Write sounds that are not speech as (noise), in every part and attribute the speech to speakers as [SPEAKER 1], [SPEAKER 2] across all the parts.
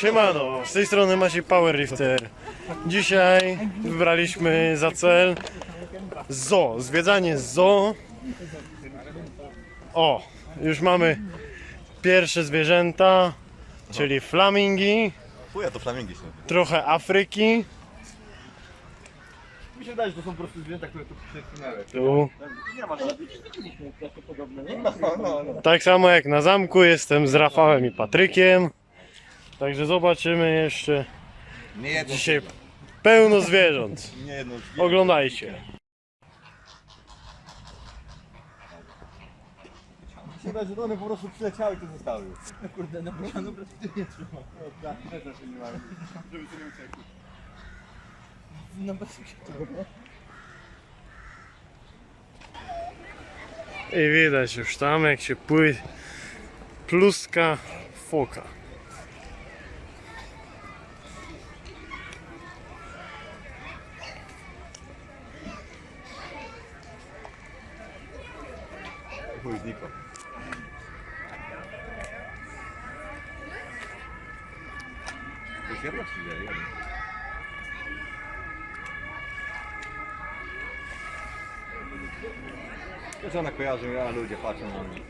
[SPEAKER 1] Siemano, z tej strony Maciej Powerlifter. Dzisiaj wybraliśmy za cel zoo, zwiedzanie zoo. O, już mamy pierwsze zwierzęta, czyli flamingi,
[SPEAKER 2] Chuja to flamingi są.
[SPEAKER 1] trochę Afryki.
[SPEAKER 2] Mi się wydaje, że to są po prostu zwierzęta, które tu przesunęły.
[SPEAKER 1] Tu.
[SPEAKER 2] Nie ma No, no, no.
[SPEAKER 1] Tak samo jak na zamku, jestem z Rafałem i Patrykiem. Także zobaczymy jeszcze
[SPEAKER 2] Nie jedno,
[SPEAKER 1] dzisiaj pełno zwierząt. (laughs)
[SPEAKER 2] nie jedno
[SPEAKER 1] Oglądajcie.
[SPEAKER 2] Mi się wydaje, że one po prostu przyleciały i tu zostały. (laughs)
[SPEAKER 3] Kurde, no bo no praktycznie nie trzyma.
[SPEAKER 2] Tak, też na nie mają. Żeby to nie uciekło.
[SPEAKER 3] No bez?
[SPEAKER 1] I widać już tam jak się pły pluska foka.
[SPEAKER 2] Chuj znikło. To jest jedna czy nie? Jedna. Wiesz, ona kojarzy, a ludzie patrzą na mnie.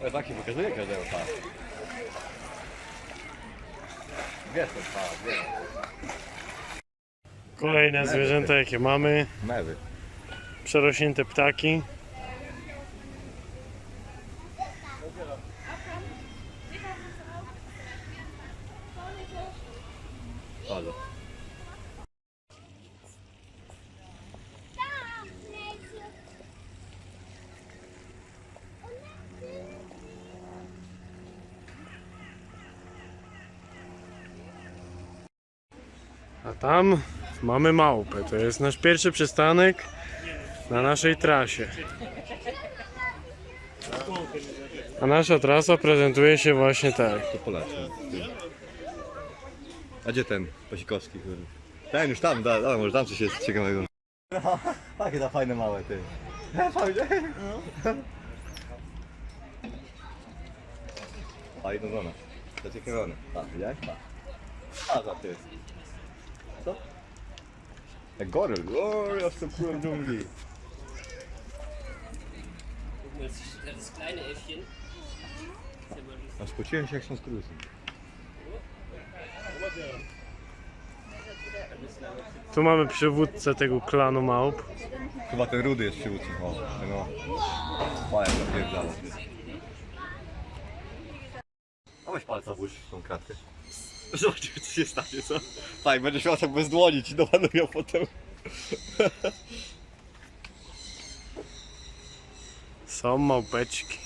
[SPEAKER 2] Ale tak się pokazuje każdego pana. Wiesz ten pana, wiesz.
[SPEAKER 1] Kolejne zwierzęta jakie mamy.
[SPEAKER 2] Mewy.
[SPEAKER 1] Przerośnięte ptaki.
[SPEAKER 2] Halo.
[SPEAKER 1] A tam mamy małpę. To jest nasz pierwszy przystanek na naszej trasie. A nasza trasa prezentuje się właśnie tak.
[SPEAKER 2] To Polacy. A gdzie ten Pasikowski? kurde? Ten już tam, da, da, może tam coś jest ciekawego. Takie ta fajne małe ty. Fajne. Fajna zona. Zaciekawione. Tak, widziałeś? Tak. A za ty. Co? Jak goryl. O, ja jestem królem dżungli.
[SPEAKER 4] Das kleine Äffchen. Das ist ja mal die-
[SPEAKER 2] A spociłem się jak są z królem.
[SPEAKER 1] Tu mamy przywódcę tego klanu małp.
[SPEAKER 2] Chyba ten rudy jest przywódcą. O, no. Fajnie, zapierdala. A weź palca włóż w tą kratkę. Zobaczymy co się stanie, co? Tak, będziesz miał tak bez dłoni, ci doładują potem.
[SPEAKER 1] Są małpeczki.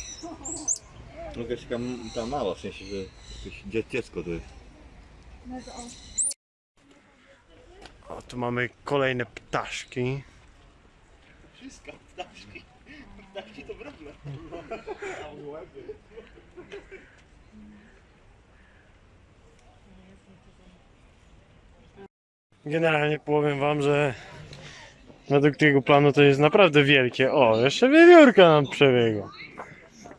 [SPEAKER 2] No jakaś taka m- ta mała, w sensie, że jakieś dzie- dziecko to jest.
[SPEAKER 1] O, tu mamy kolejne ptaszki. Generalnie powiem wam, że według tego planu to jest naprawdę wielkie. O, jeszcze wiewiórka nam przebiegła.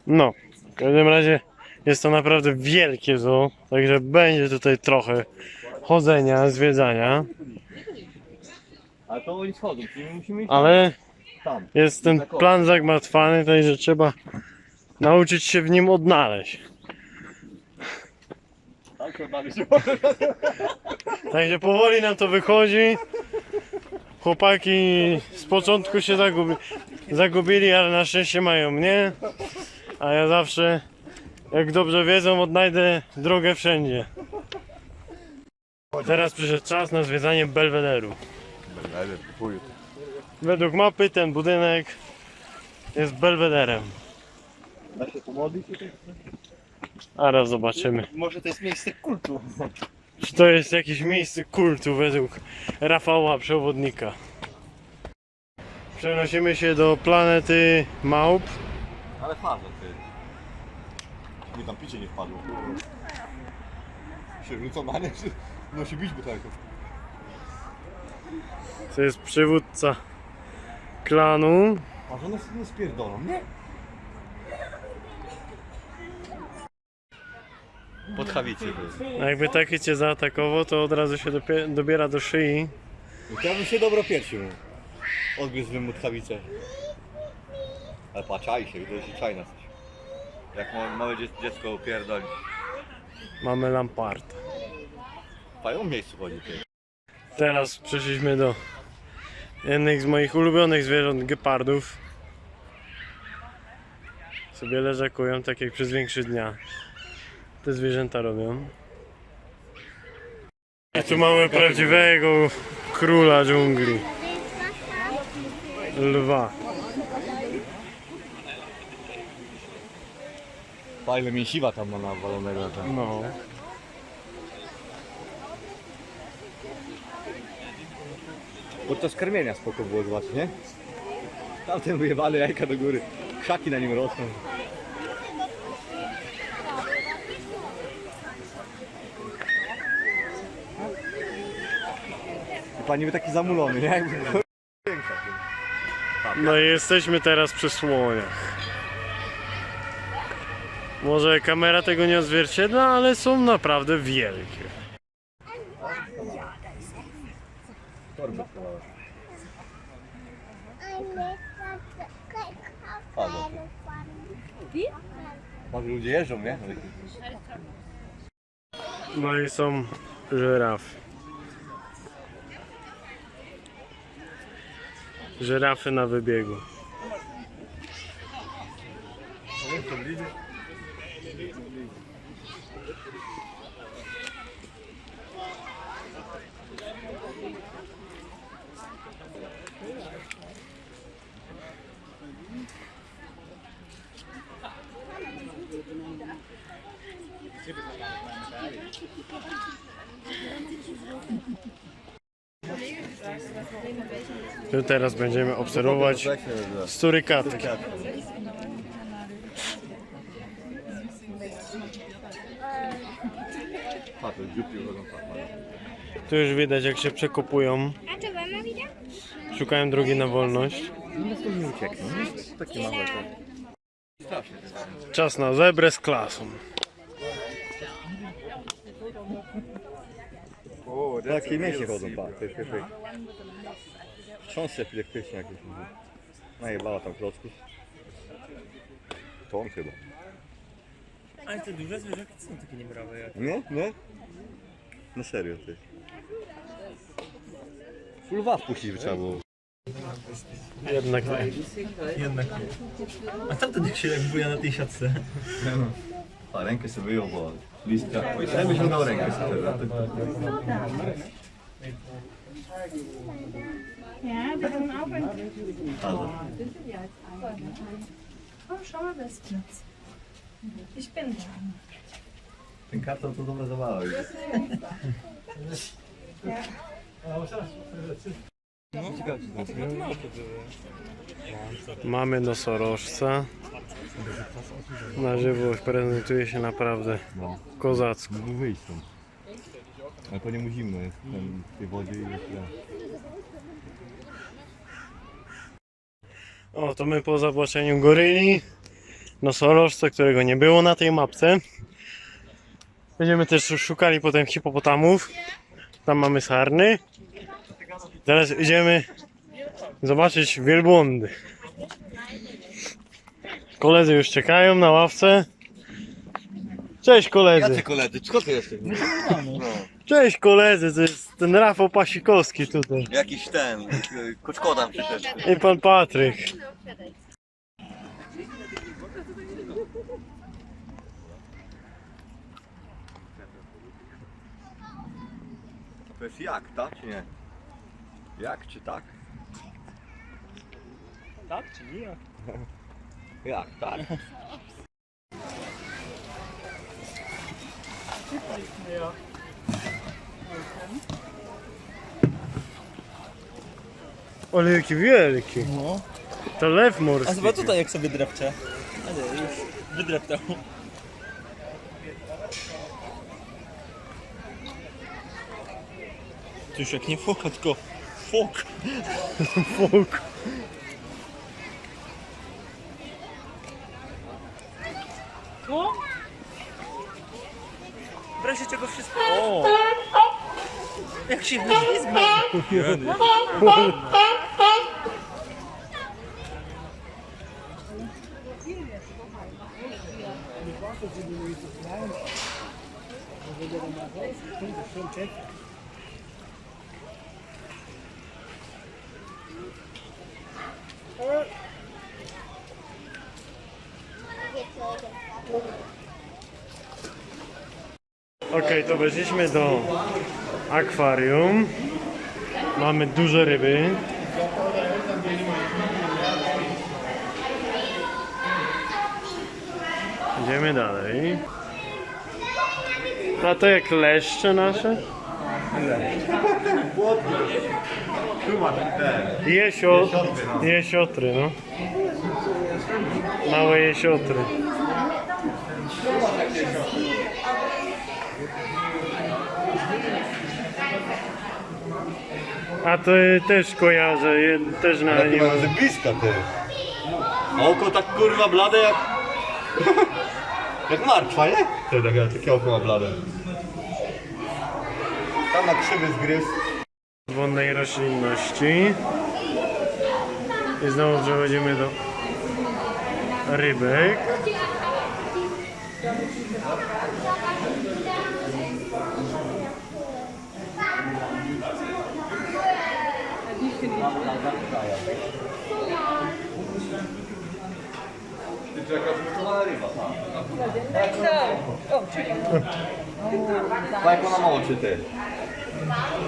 [SPEAKER 1] No, w każdym razie jest to naprawdę wielkie zoo, także będzie tutaj trochę chodzenia, zwiedzania,
[SPEAKER 2] Ale to oni schodzą, czyli my musimy iść
[SPEAKER 1] ale
[SPEAKER 2] tam.
[SPEAKER 1] jest ten plan zagmatwany, także trzeba nauczyć się w nim odnaleźć.
[SPEAKER 2] Tak, to dalej się
[SPEAKER 1] Także powoli nam to wychodzi. Chłopaki z początku się zagubi, zagubili, ale na szczęście mają mnie. A ja zawsze, jak dobrze wiedzą, odnajdę drogę wszędzie. Teraz przyszedł czas na zwiedzanie Belwederu.
[SPEAKER 2] Chuj.
[SPEAKER 1] Według mapy ten budynek jest Belwederem.
[SPEAKER 2] Da się pomodlić?
[SPEAKER 1] Zaraz zobaczymy.
[SPEAKER 2] Może to jest miejsce kultu.
[SPEAKER 1] Czy to jest jakieś miejsce kultu według Rafała Przewodnika? Przenosimy się do planety Małp.
[SPEAKER 2] Ale fazę ty. Nie tam picie nie wpadło. Się rzucą na nie, czy no się bić butelką.
[SPEAKER 1] To jest przywódca klanu.
[SPEAKER 2] A żona sobie nie spierdolą, nie? Jest.
[SPEAKER 1] A jakby taki cię zaatakował, to od razu się dopie- dobiera do szyi.
[SPEAKER 2] Ja bym się dobro piersił. Odgryzłbym mu tchawicę. Ale patrzaj się, to się czaj na coś. Jak ma, małe dzie- dziecko pierdoli.
[SPEAKER 1] Mamy Lampard.
[SPEAKER 2] W fajnym miejscu chodzi ty.
[SPEAKER 1] Teraz przeszliśmy do jednych z moich ulubionych zwierząt, gepardów. Sobie leżakują, tak jak przez większość dnia te zwierzęta robią. I tu mamy prawdziwego króla dżungli. Lwa.
[SPEAKER 2] Fajne mięsiwa tam ma nawalonego. Tam.
[SPEAKER 1] No.
[SPEAKER 2] Podczas karmienia spoko było zobaczyć, nie? Tamten wyjebany jajka do góry. Krzaki na nim rosną. I pani by taki zamulony, nie? Jakby.
[SPEAKER 1] No i jesteśmy teraz przy słoniach. Może kamera tego nie odzwierciedla, ale są naprawdę wielkie.
[SPEAKER 2] Może ludzie jeżdżą, nie?
[SPEAKER 1] No i są żyrafy. Żyrafy na wybiegu. Tu teraz będziemy obserwować surykatki.
[SPEAKER 2] To dziupli uchodzą tak.
[SPEAKER 1] Tu już widać jak się przekopują.
[SPEAKER 5] A co mama widać?
[SPEAKER 1] Szukają drogi na wolność.
[SPEAKER 2] No to nie uciekną. Takie małe to.
[SPEAKER 1] Czas na zebrę z klasą.
[SPEAKER 2] Takie mięśnie chodzą, pa. Ty. Wstrząsy epileptyczne jakieś. Najebała tam klocków. To on chyba.
[SPEAKER 3] Ale te duże zwierzaki są takie niebrawe jak...
[SPEAKER 2] Nie? Nie? Na serio ty. Full was puścić by trzeba było.
[SPEAKER 1] Jednak nie.
[SPEAKER 3] Jednak nie. A tamten jak się jak buja na tej siatce.
[SPEAKER 2] A rękę sobie wyjął, bo listka. Ja byś dał rękę sobie.
[SPEAKER 5] Ja, wir haben auch ein schau mal, ist Platz. Ich bin.
[SPEAKER 2] Ten karton to dobra zabawa.
[SPEAKER 1] Mamy nosorożca. Na żywo prezentuje się naprawdę
[SPEAKER 2] No.
[SPEAKER 1] kozacko.
[SPEAKER 2] Mógł wyjść stąd. Ale po niemu zimno jest ten, w tej wodzie i jest ja.
[SPEAKER 1] O, to my po zobaczeniu goryli, nosorożca, którego nie było na tej mapce. Będziemy też szukali potem hipopotamów. Tam mamy sarny. Teraz idziemy zobaczyć wielbłądy. Koledzy już czekają na ławce. Cześć koledzy.
[SPEAKER 2] koledzy, co ty jesteś?
[SPEAKER 1] Cześć koledzy, to jest ten Rafał Pasikowski tutaj.
[SPEAKER 2] Jakiś ten, koczkodam przyszedł.
[SPEAKER 1] I pan Patryk.
[SPEAKER 2] Jest jak, tak czy nie? Jak czy tak?
[SPEAKER 3] Tak czy nie?
[SPEAKER 2] Jak, tak?
[SPEAKER 1] Ale jaki wielki.
[SPEAKER 3] No.
[SPEAKER 1] To lew
[SPEAKER 3] A
[SPEAKER 1] morski.
[SPEAKER 3] chyba tutaj jak sobie drepcze. Ale już wydreptał. To już jak nie foka, tylko fok.
[SPEAKER 1] fok. No?
[SPEAKER 3] W razie czego wszystko... O! Jak się wyślizgnął. Jeny. Thank you.
[SPEAKER 1] Okej, to weszliśmy do akwarium. Mamy duże ryby. Idziemy dalej. A to jak leszcze nasze?
[SPEAKER 2] Tu masz ten.
[SPEAKER 1] Jesio...
[SPEAKER 2] Jesiotry, no.
[SPEAKER 1] Jesiotry, no. Małe jesiotry. A to też kojarzę, je- też na nie
[SPEAKER 2] nie ma z bliska ty. Oko tak kurwa blade jak... (laughs) jak martwa, nie? Ty takie oko ma blade. Tam ma krzywy zgryz.
[SPEAKER 1] wodnej roślinności. I znowu przechodzimy do rybek.
[SPEAKER 2] Ty to jakaś zmutowana ryba, pa. jak ona ma oczy, ty.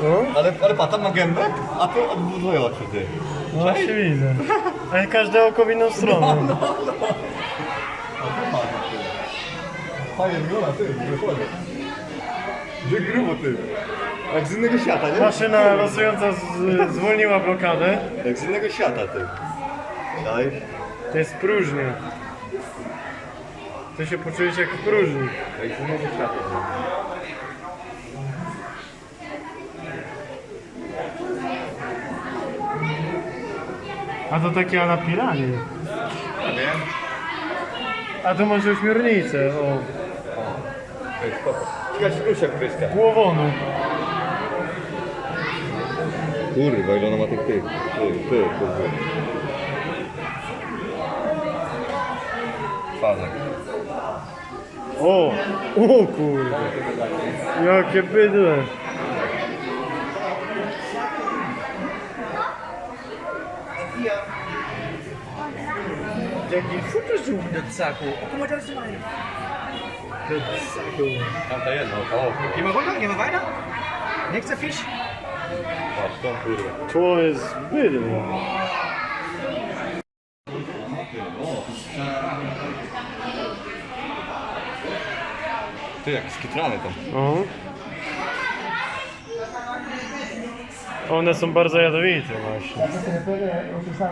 [SPEAKER 1] No,
[SPEAKER 2] Ale, ale pa, tam ma gębę, a tu odbuduje oczy, ty.
[SPEAKER 1] no właśnie widzę. Ale każde oko w inną stronę.
[SPEAKER 2] Fajnie wygląda, ty, wychodzi. Gdzie grubo, ty. Jak z innego świata, nie?
[SPEAKER 1] Maszyna losująca z, zwolniła blokadę.
[SPEAKER 2] Jak z innego świata, ty. Daj.
[SPEAKER 1] To jest próżnia. To się poczujesz jak w próżni.
[SPEAKER 2] Jak z innego świata.
[SPEAKER 1] A to takie a na piranie.
[SPEAKER 2] Wiem.
[SPEAKER 1] A tu masz ośmiornicę, o.
[SPEAKER 2] Jest spoko. Czy klusia kryska.
[SPEAKER 1] Głowonu.
[SPEAKER 2] Kurwa, ile ona ma tych tych. Ty, ty, kurwa. Fazek.
[SPEAKER 1] O! O kurde. Jakie bydle.
[SPEAKER 3] Jaki Futterzoom do Zaku. O, guck mal, da ist noch einer. Do Zaku.
[SPEAKER 2] Tamta jedna, kawałka.
[SPEAKER 3] Gehen wir runter, gehen wir weiter. Nächster Fisch.
[SPEAKER 2] Patrz, tą kurwa.
[SPEAKER 1] To jest bydle.
[SPEAKER 2] Ty, jak skitrany tam.
[SPEAKER 1] O. One są bardzo jadowite właśnie.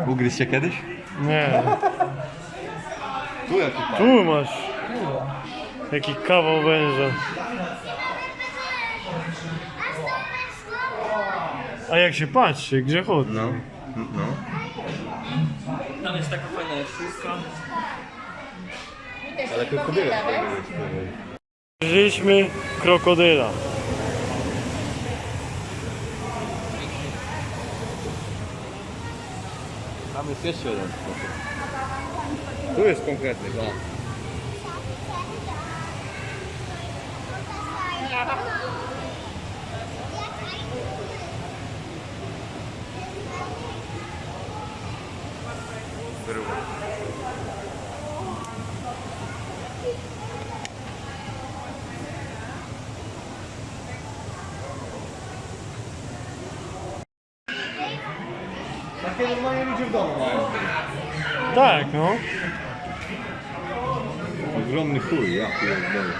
[SPEAKER 2] Ugryzł się kiedyś?
[SPEAKER 1] Nie.
[SPEAKER 2] Tu jak tu
[SPEAKER 1] Tu masz. Jaki kawał węża. A jak się patrzy, grzechotny.
[SPEAKER 2] No, no.
[SPEAKER 3] Tam jest taka fajna jaszczurka.
[SPEAKER 2] Ale krokodyle.
[SPEAKER 1] Żyliśmy krokodyla.
[SPEAKER 2] Tam jest jeszcze jeden. Tu jest konkretny, tak. Grubo. Normalnie ludzie w domu mają.
[SPEAKER 1] Tak, no.
[SPEAKER 2] Ogromny chuj, ja pierdolę.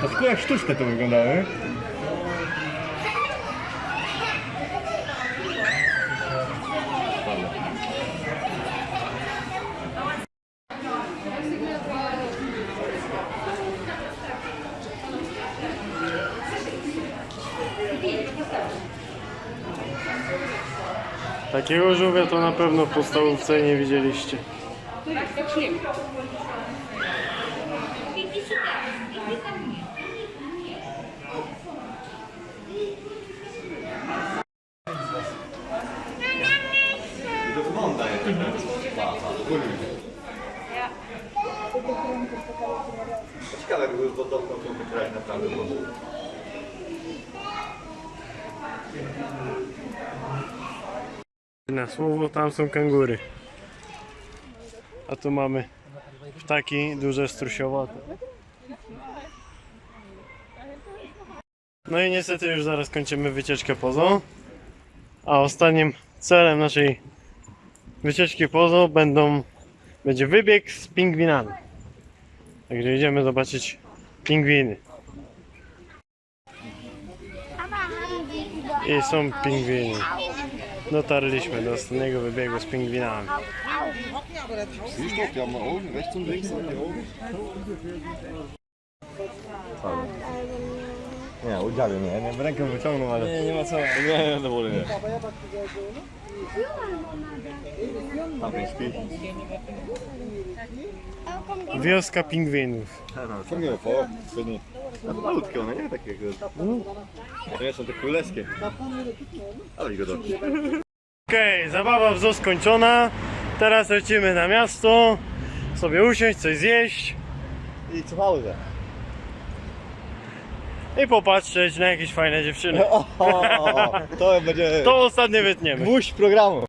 [SPEAKER 2] To tylko jak sztuczne to wyglądały.
[SPEAKER 1] Takiego żółwia to na pewno w podstawówce nie widzieliście.
[SPEAKER 2] To. Ciekawe, jakby do dotknął tą wygrać naprawdę może.
[SPEAKER 1] Na słowo, tam są kangury. A tu mamy ptaki duże strusiowate. No i niestety już zaraz kończymy wycieczkę pozo. A ostatnim celem naszej wycieczki pozo będą, będzie wybieg z pingwinami. Także idziemy zobaczyć pingwiny. I są pingwiny. Dotarliśmy do ostatniego wybiegu z pingwinami.
[SPEAKER 2] Siehst Nie, udziawię mnie, nie, rękę wyciągnął, ale... Nie, nie ma co. Nie, nie, dowolę nie. Tam ten śpi.
[SPEAKER 1] Wioska pingwinów.
[SPEAKER 2] Po, pewnie. A to malutkie one, nie? Takie jak... To nie są te królewskie. Ale go do.
[SPEAKER 1] Okej, zabawa w zoo skończona. Teraz lecimy na miasto. Sobie usiąść, coś zjeść
[SPEAKER 2] I co pauzę.
[SPEAKER 1] I popatrzeć na jakieś fajne dziewczyny. (laughs)
[SPEAKER 2] O, to będzie
[SPEAKER 1] To ostatnie wytniemy.
[SPEAKER 2] gwóźdź programu.